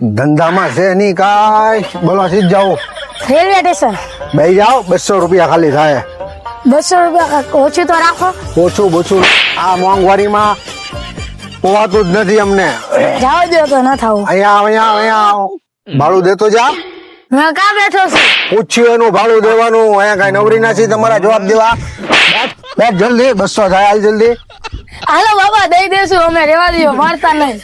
ધંધામાં છે નહીં કાંઈ. બોલો સીધ જાઓ. Railway station? બે જાઓ બસો રૂપિયા ખાલી થાય. બસો રૂપિયા ઓછું તો રાખો. ઓછું ઓછું આ મોંઘવારીમાં પોવાતું જ નથી અમને. જાવ દે તો ન થાવ. અહીંયા અહીંયા અહીંયા. ભાડું દેતો જા. મેં કા બેઠો છું? પૂછ્યું એનું ભાડું દેવાનું. અહીંયા કઈ નવરી નથી તમારા જવાબ દેવા. બેઠ જલ્દી બસો થાય હાલ જલ્દી. હાલો બાબા દઈ દેશું અમે રેવા દો મારતા નહીં.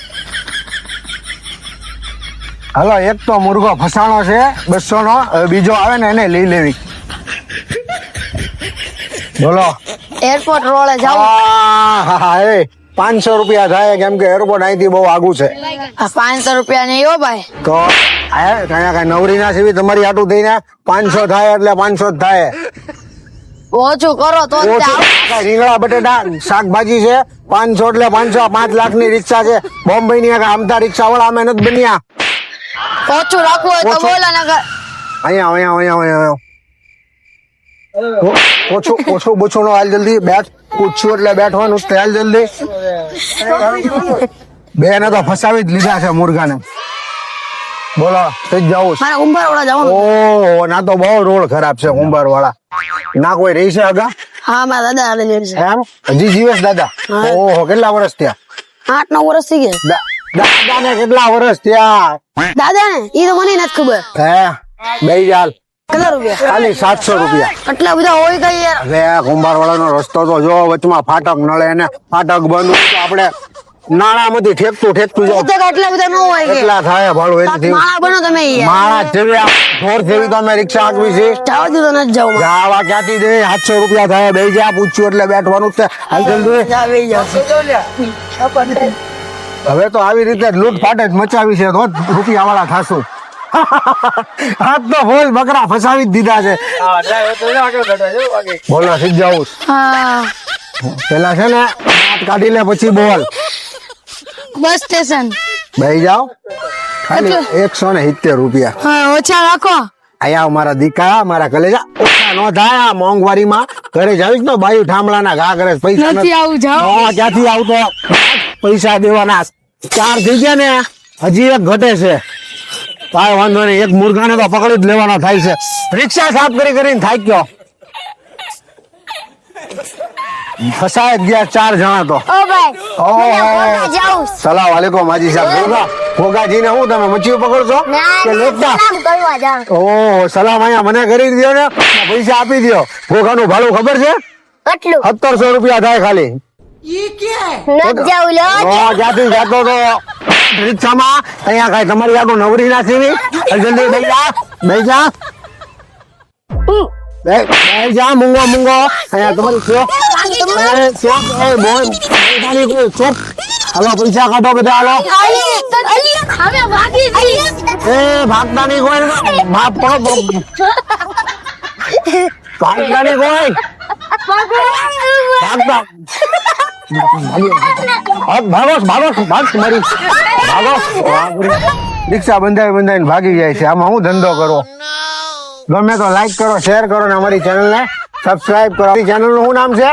હાલો એક તો મુર્ગો ફસાણો છે બસો નો બીજો આવે ને એને લઈ લેવી. બોલો. એરપોર્ટ રોડે જાવ એ પાંચસો રૂપિયા થાય કેમ કે એરપોર્ટ અહીંથી બહુ આગું છે. પાંચસો રૂપિયા નહીં હો ભાઈ. તો કયા કઈ નવરી ના સીવી તમારી આટું થઈને પાંચસો થાય એટલે પાંચસો જ થાય. ઓછું કરો તો રીંગણા બટેટા શાકભાજી છે પાંચસો એટલે પાંચસો પાંચ લાખની રિક્ષા છે. બોમ્બે ની આમતા રિક્ષા વાળા અમે નથી બન્યા. ઓછું રાખવું હોય તો ઓછું. બોલો નકર અહીંયા અહીંયા અહીંયા અહીંયા ઓ- ઓછું ઓછું બોછું નો હાલ જલ્દી બેઠ પૂછ્યું એટલે બેઠવાનું જ હાલ જલ્દી બે ને તો ફસાવી જ લીધા છે મુર્ગાને બોલો થઈ જવું મારે ઉંબરવાળા જવાનું ઓ ના તો બહુ રોડ ખરાબ છે કુંભાર વાળા ના કોઈ રહી છે આગા હા મારા દાદા હાલે લેવી છે એમ હજી જીવેશ દાદા ઓહો કેટલા વર્ષ થયા આઠ નવ વર્ષ થઈ ગયા દા- દાદા ને કેટલા વર્ષ થયા? દાદા ને એ તો મને નથી ખબર. હે? બે ચાલ કેટલા રૂપિયા? ખાલી સાતસો રૂપિયા. આટલા બધા હોય કઈ યાર? હવે કુંભાર વાળાનો રસ્તો તો જો વચમાં ફાટક નળે ને ફાટક બંધ હોય તો આપણે નાણામાંથી ઠેકતું ઠેકતું જો. જાવ આટલા બધા ન હોય કેટલા થાય ભાડું એનાથી? માળા બનો તમે માળા મારા જેવી ઢોર જેવી તમે રિક્ષા આગવી છે. જાવ દો તો ન જાવ જાવા ક્યાંથી દે? સાતસો રૂપિયા થાય. બે જા પૂછ્યું એટલે બેઠવાનું જ છે. હાલ જલ્દી. હવે તો આવી રીતે લૂંટફાટ જ મચાવી છે તો જ રૂપિયા વાળા થાશું. હાથ તો ફોલ બકરા ફસાવી જ દીધા છે. બોલો સીધ જાઉં. પેલા છે ને હાથ કાઢી લે પછી બોલ. Bus station. બેહી જાઓ. ખાલી એકસો ને સિત્તેર રૂપિયા. હા ઓછા રાખો. અહીંયા મારા દીકરા મારા કલેજા. ઓછા નો થાય આ મોંઘવારીમાં. ઘરે જાવીશ તો બાયું ઠામડાના ઘા કરે પૈસા નથી આવું જાવ ક્યાંથી આવતો? પૈસા દેવાના. ચાર થઈ ગયા ને હજી એક ઘટે છે. કાંઈ વાંધો નહીં એક મુર્ગાને તો પકડી જ લેવાનો થાય છે. રિક્ષા સાફ કરી કરીને થાય ગયો. ફસાય ગયા ચાર જણા તો. સલામ વાલેકુમ હાજી સાહેબ. ભોગા ભોગાજીને હું તમે મચ્છી પકડશો? કે લોકતા ઓહો સલામ અહીંયા મને કરી દો ને પૈસા આપી દો ભોગાનું ભાડું ખબર છે? સત્તરસો રૂપિયા થાય ખાલી. નથી જાવું લો ઓ, જ્યાંથી જતો તો રિક્ષામાં અહીંયા કઈ તમારી આગળ નવરી ના સીવી જલ્દી બેસી જા. બેસી જા. બે- જા મૂંગો મૂંગો. અહીંયા તમારી શોપ હાલો પૈસા કાઢો બધા હાલો. એ ભાગતા નહીં કોઈ. બાપ પડો ભાગતા નહીં કોઈ. ભાગતા. ભાગોસ ભાગોસ ભાગ મારી ભાગોસ રિક્ષા બંધાઈ, બંધાઈને ભાગી જાય છે. આમાં હું ધંધો કરો? ગમે તો લાઈક કરો શેર કરો ને અમારી ચેનલને સબસ્ક્રાઇબ કરો. ચેનલનું શું નામ છે?